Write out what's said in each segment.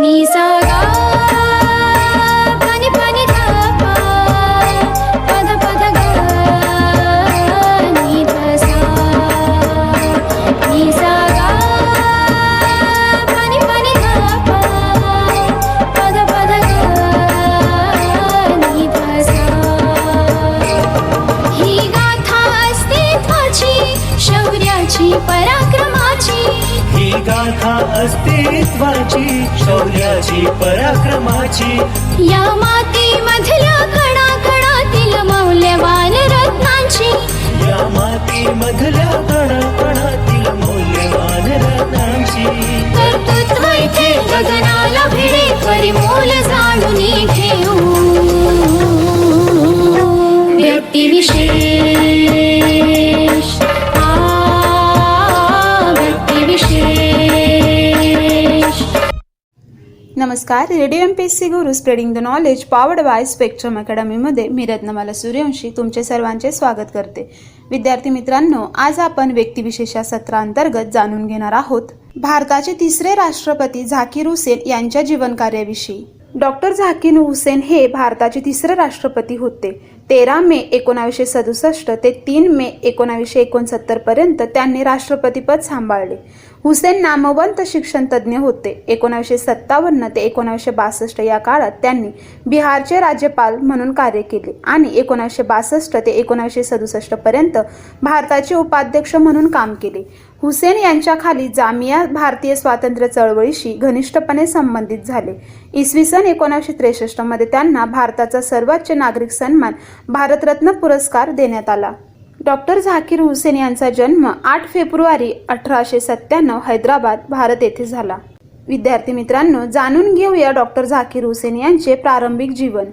नि सा शौर्याची पराक्रमाची. या मातीमधल्या कणा कणातील मौल्यवान रत्नांची. या माती मधल्या कणाकणातील मौल्यवान रत्नांची. कर्तृत्व इथे गगनाला भिडे परिमोल जाणून घेऊ व्यक्तिविशेष नमस्कार. Radio M P S C Guru spreading the knowledge powered by Spectrum अकॅडमीमध्ये मी रत्नमाला सूर्यवंशी तुमचे सर्वांचे स्वागत करते. विद्यार्थी मित्रांनो आज आपण व्यक्तिविशेषा सत्रांतर्गत जाणून घेणार आहोत. भारताचे तिसरे राष्ट्रपती झाकीर हुसेन यांच्या जीवनकार्याविषयी. डॉक्टर झाकीर हुसेन हे भारताचे तिसरे राष्ट्रपती होते. तेरा मे एकोणावीसशे सदुसष्ट ते तीन मे एकोणावीसशे एकोणसत्तर पर्यंत त्यांनी राष्ट्रपतीपद सांभाळले. हुसेन नामवंत शिक्षण तज्ज्ञ होते. एकोणावीसशे सत्तावन्न ते एकोणावीसशे बासष्ट या काळात त्यांनी बिहारचे राज्यपाल म्हणून कार्य केले आणि एकोणावीसशे बासष्ट ते एकोणावीसशे सदुसष्ट पर्यंत भारताचे उपाध्यक्ष म्हणून काम केले. हुसेन यांच्या खाली जामिया भारतीय स्वातंत्र्य चळवळीशी घनिष्ठपणे संबंधित झाले. इसवी सन एकोणीसशे त्रेसष्टमध्ये त्यांना भारताचा सर्वोच्च नागरिक सन्मान भारतरत्न पुरस्कार देण्यात आला. डॉक्टर झाकीर हुसेन यांचा जन्म आठ फेब्रुवारी अठराशे सत्त्याण्णव हैदराबाद भारत येथे झाला. विद्यार्थी मित्रांनो जाणून घेऊया डॉक्टर झाकीर हुसेन यांचे प्रारंभिक जीवन.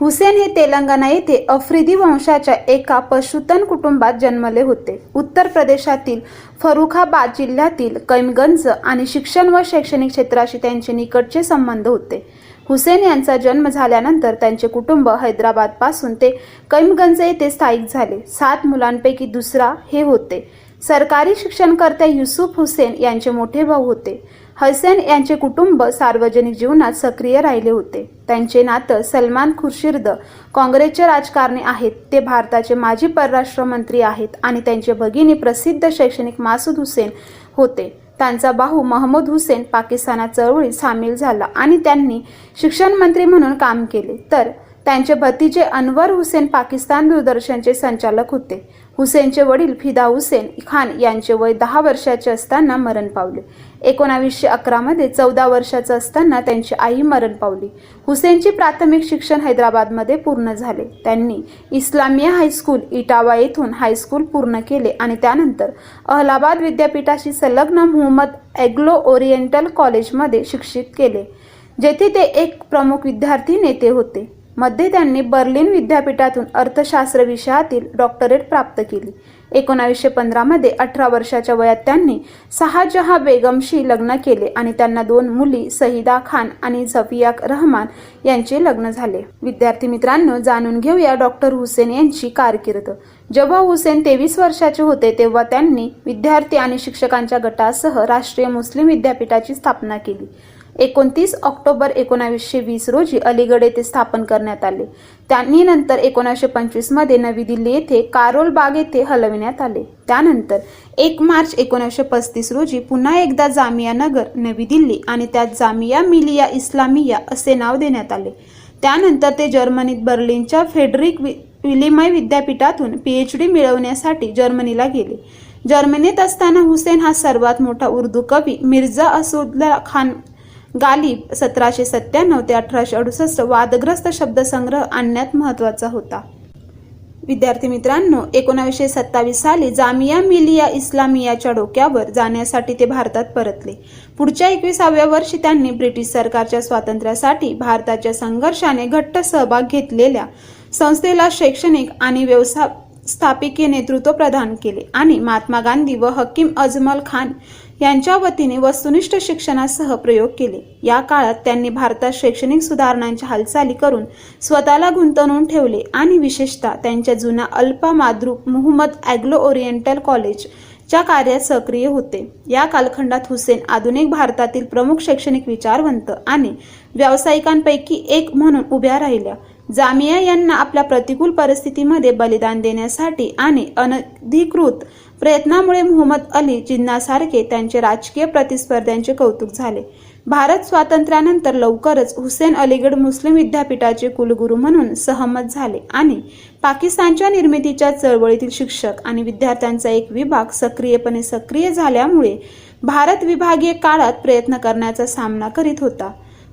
हुसेन हे तेलंगणा येथे अफ्रिदी वंशाच्या एका पशुतन कुटुंबात जन्मले होते. उत्तर प्रदेशातील फरुखाबाद जिल्ह्यातील कैमगंज आणि शिक्षण व शैक्षणिक क्षेत्राशी त्यांचे निकटचे संबंध होते. हुसेन यांचा जन्म झाल्यानंतर त्यांचे कुटुंब हैदराबादपासून ते कैमगंज येथे स्थायिक झाले. सात मुलांपैकी दुसरा हे होते. सरकारी शिक्षणकर्त्या युसुफ हुसेन यांचे मोठे भाऊ होते. हसेन यांचे कुटुंब सार्वजनिक जीवनात सक्रिय राहिले होते. त्यांचे नातं सलमान खुर्शिर्द काँग्रेसचे राजकारणी आहेत ते भारताचे माजी परराष्ट्र मंत्री आहेत आणि त्यांचे भगिनी प्रसिद्ध शैक्षणिक मासूद हुसेन होते. त्यांचा भाऊ महमूद हुसेन पाकिस्तानात चळवळीत सामील झाला आणि त्यांनी शिक्षण मंत्री म्हणून काम केले. तर त्यांचे भतीजे अनवर हुसेन पाकिस्तान दूरदर्शनचे संचालक होते. हुसेनचे वडील फिदा हुसेन खान यांचे वय दहा वर्षाचे असताना मरण पावले. एकोणावीसशे अकरामध्ये चौदा वर्षाचं असताना त्यांची आई मरण पावली. हुसेनची प्राथमिक शिक्षण हैदराबादमध्ये पूर्ण झाले. त्यांनी इस्लामिया हायस्कूल इटावा येथून हायस्कूल पूर्ण केले आणि त्यानंतर अहलाबाद विद्यापीठाशी संलग्न मोहम्मद ॲग्लो ओरिएंटल कॉलेजमध्ये शिक्षित केले जेथे ते एक प्रमुख विद्यार्थी नेते होते. मध्ये त्यांनी बर्लिन विद्यापीठातून अर्थशास्त्र विषयातील डॉक्टरेट प्राप्त केली. एकोणावीसशे पंधरामध्ये अठरा वर्षाच्या वयात त्यांनी सहाजहा बेगमशी लग्न केले आणि त्यांना दोन मुली सहिदा खान आणि झफिया रहमान यांचे लग्न झाले. विद्यार्थी मित्रांनो जाणून घेऊया डॉक्टर हुसेन यांची कारकीर्द. जेव्हा हुसेन तेवीस वर्षाचे होते तेव्हा त्यांनी विद्यार्थी आणि शिक्षकांच्या गटासह राष्ट्रीय मुस्लिम विद्यापीठाची स्थापना केली. एकोणतीस ऑक्टोबर एकोणावीसशे वीस रोजी अलीगड येथे स्थापन करण्यात आले. त्यांनी नंतर एकोणीसशे पंचवीसमध्ये नवी दिल्ली येथे कारोल बाग येथे हलविण्यात आले. त्यानंतर एक मार्च एकोणीसशे पस्तीस रोजी पुन्हा एकदा जामिया नगर नवी दिल्ली आणि त्यात जामिया मिलिया इस्लामिया असे नाव देण्यात आले. त्यानंतर ते जर्मनीत बर्लिनच्या फेडरिक वि विलिमय विद्यापीठातून पीएच डी मिळवण्यासाठी जर्मनीला गेले. जर्मनीत असताना हुसेन हा सर्वात मोठा उर्दू कवी मिर्झा असुद्ला खान गालिब सतराशे सत्त्याण्णव ते अठराशे अडुसष्ट वादग्रस्त शब्दसंग्रह आणण्यात महत्त्वाचा होता. विद्यार्थी मित्रांनो एकोणावीसशे सत्तावीस साली जामिया मिलिया इस्लामियाच्या डोक्यावर जाण्यासाठी ते भारतात परतले. पुढच्या एकविसाव्या वर्षी त्यांनी ब्रिटिश सरकारच्या स्वातंत्र्यासाठी भारताच्या संघर्षाने घट्ट सहभाग घेतलेल्या संस्थेला शैक्षणिक आणि व्यवसाय स्थापिके नेतृत्व प्रदान केले आणि महात्मा गांधी व हकीम अजमल खान यांच्या वतीने वस्तुनिष्ठ शिक्षणासह प्रयोग केले. या काळात त्यांनी भारतात शैक्षणिक सुधारणांच्या हालचाली करून स्वतःला गुंतवून ठेवले आणि विशेषतः त्यांच्या जुन्या अल्पा माद्रूप मुहम्मद ॲग्लो ओरिएंटल कॉलेज च्या कार्यात सक्रिय होते. या कालखंडात हुसेन आधुनिक भारतातील प्रमुख शैक्षणिक विचारवंत आणि व्यावसायिकांपैकी एक म्हणून उभ्या राहिल्या. जामिया यांना आपल्या प्रतिकूल परिस्थितीमध्ये बलिदान देण्यासाठी आणि अनधिकृत प्रयत्नामुळे मोहम्मद अली जिन्नासारखे त्यांचे राजकीय प्रतिस्पर्ध्यांचे कौतुक झाले. भारत स्वातंत्र्यानंतर लवकरच हुसेन अलीगड मुस्लिम विद्यापीठाचे कुलगुरू म्हणून सहमत झाले आणि पाकिस्तानच्या निर्मितीच्या चळवळीतील शिक्षक आणि विद्यार्थ्यांचा एक विभाग सक्रियपणे सक्रिय झाल्यामुळे भारत विभागीय काळात प्रयत्न करण्याचा सामना करीत होता.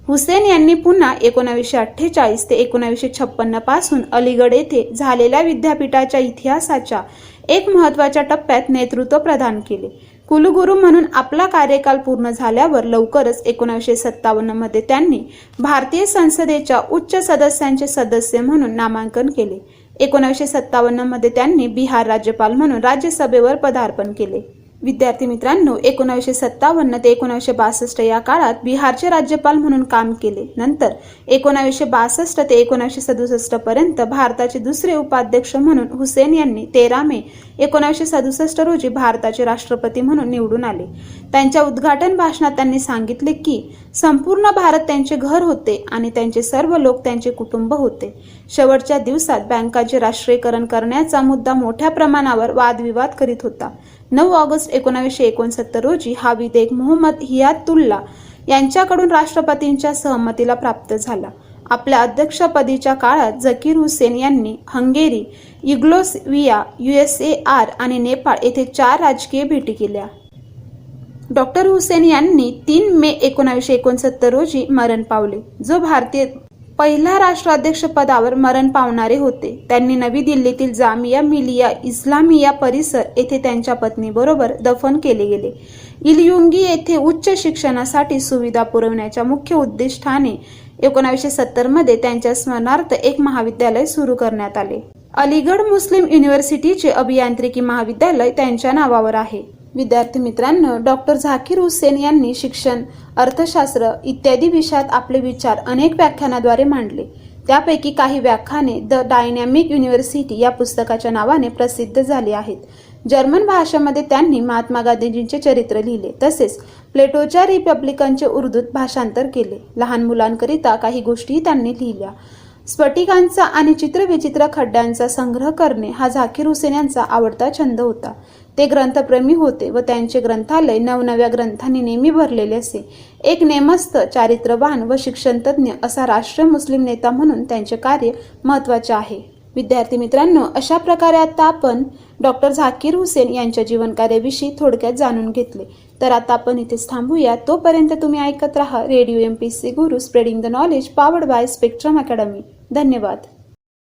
हुसेन यांनी पुन्हा एकोणावीसशे अठ्ठेचाळीस ते एकोणावीसशे छप्पन्नपासून अलीगड येथे झालेल्या विद्यापीठाच्या इतिहासाच्या एक महत्त्वाच्या टप्प्यात नेतृत्व प्रदान केले. कुलगुरू म्हणून आपला कार्यकाल पूर्ण झाल्यावर लवकरच एकोणीसशे सत्तावन्नमध्ये त्यांनी भारतीय संसदेच्या उच्च सदस्यांचे सदस्य म्हणून नामांकन केले. एकोणीसशे सत्तावन्नमध्ये त्यांनी बिहार राज्यपाल म्हणून राज्यसभेवर पदार्पण केले. विद्यार्थी मित्रांनो एकोणावीसशे सत्तावन्न ते एकोणावीसशे बासष्ट या काळात बिहारचे राज्यपाल म्हणून काम केले. नंतर एकोणावीसशे बासष्ट ते एकोणावीसशे सदुसष्ट पर्यंत भारताचे दुसरे उपाध्यक्ष म्हणून हुसेन यांनी तेरा मे एकोणावीसशे सदुसष्ट रोजी भारताचे राष्ट्रपती म्हणून निवडून आले. त्यांच्या उद्घाटन भाषणात त्यांनी सांगितले की संपूर्ण भारत त्यांचे घर होते आणि त्यांचे सर्व लोक त्यांचे कुटुंब होते. शेवटच्या दिवसात बँकाचे राष्ट्रीयकरण करण्याचा मुद्दा मोठ्या प्रमाणावर वादविवाद करीत होता. नऊ ऑगस्ट एकोणावीसशे एकोणसत्तर रोजी हा विधेयक मोहम्मद हियातुल्ला यांच्याकडून राष्ट्रपतींच्या सहमतीला प्राप्त झाला. आपल्या अध्यक्षपदीच्या काळात जकीर हुसेन यांनी हंगेरी युग्लोस्विया युएसएआर आणि नेपाळ येथे चार राजकीय भेटी केल्या. डॉक्टर हुसेन यांनी तीन मे एकोणावीसशे एकोणसत्तर रोजी मरण पावले जो भारतीय पहिल्या राष्ट्राध्यक्ष पदावर मरण पावणारे होते. त्यांनी नवी दिल्लीतील जामिया मिलिया इस्लामिया परिसर येथे त्यांच्या पत्नीबरोबर दफन केले गेले. इलयुंगी येथे उच्च शिक्षणासाठी सुविधा पुरवण्याच्या मुख्य उद्दिष्टाने एकोणावीसशे सत्तरमध्ये त्यांच्या स्मरणार्थ एक महाविद्यालय सुरू करण्यात आले. अलीगड मुस्लिम युनिव्हर्सिटीचे अभियांत्रिकी महाविद्यालय त्यांच्या नावावर आहे. विद्यार्थी मित्रांनो डॉक्टर झाकीर हुसेन यांनी शिक्षण अर्थशास्त्र इत्यादी विषयात आपले विचार अनेक व्याख्यानाद्वारे मांडले. त्यापैकी काही व्याख्याने द डायनॅमिक युनिव्हर्सिटी या पुस्तकाच्या नावाने प्रसिद्ध झाली आहेत. जर्मन भाषेमध्ये त्यांनी महात्मा गांधीजींचे चरित्र लिहिले तसेच प्लेटोच्या रिपब्लिकनचे उर्दूत भाषांतर केले. लहान मुलांकरिता काही गोष्टीही त्यांनी लिहिल्या. स्फटिकांचा आणि चित्रविचित्र खड्ड्यांचा संग्रह करणे हा झाकीर हुसेन यांचा आवडता छंद होता. ते ग्रंथप्रेमी होते व त्यांचे ग्रंथालय नवनव्या ग्रंथांनी नेहमी भरलेले असे. एक नेमस्त चारित्र्यवान व शिक्षणतज्ञ असा राष्ट्रीय मुस्लिम नेता म्हणून त्यांचे कार्य महत्त्वाचे आहे. विद्यार्थी मित्रांनो अशा प्रकारे आता आपण डॉक्टर झाकीर हुसेन यांच्या जीवनकार्याविषयी थोडक्यात जाणून घेतले. तर आता आपण इथेच थांबूया. तोपर्यंत तुम्ही ऐकत राहा radio M P C Guru spreading the knowledge powered by Spectrum Academy. धन्यवाद.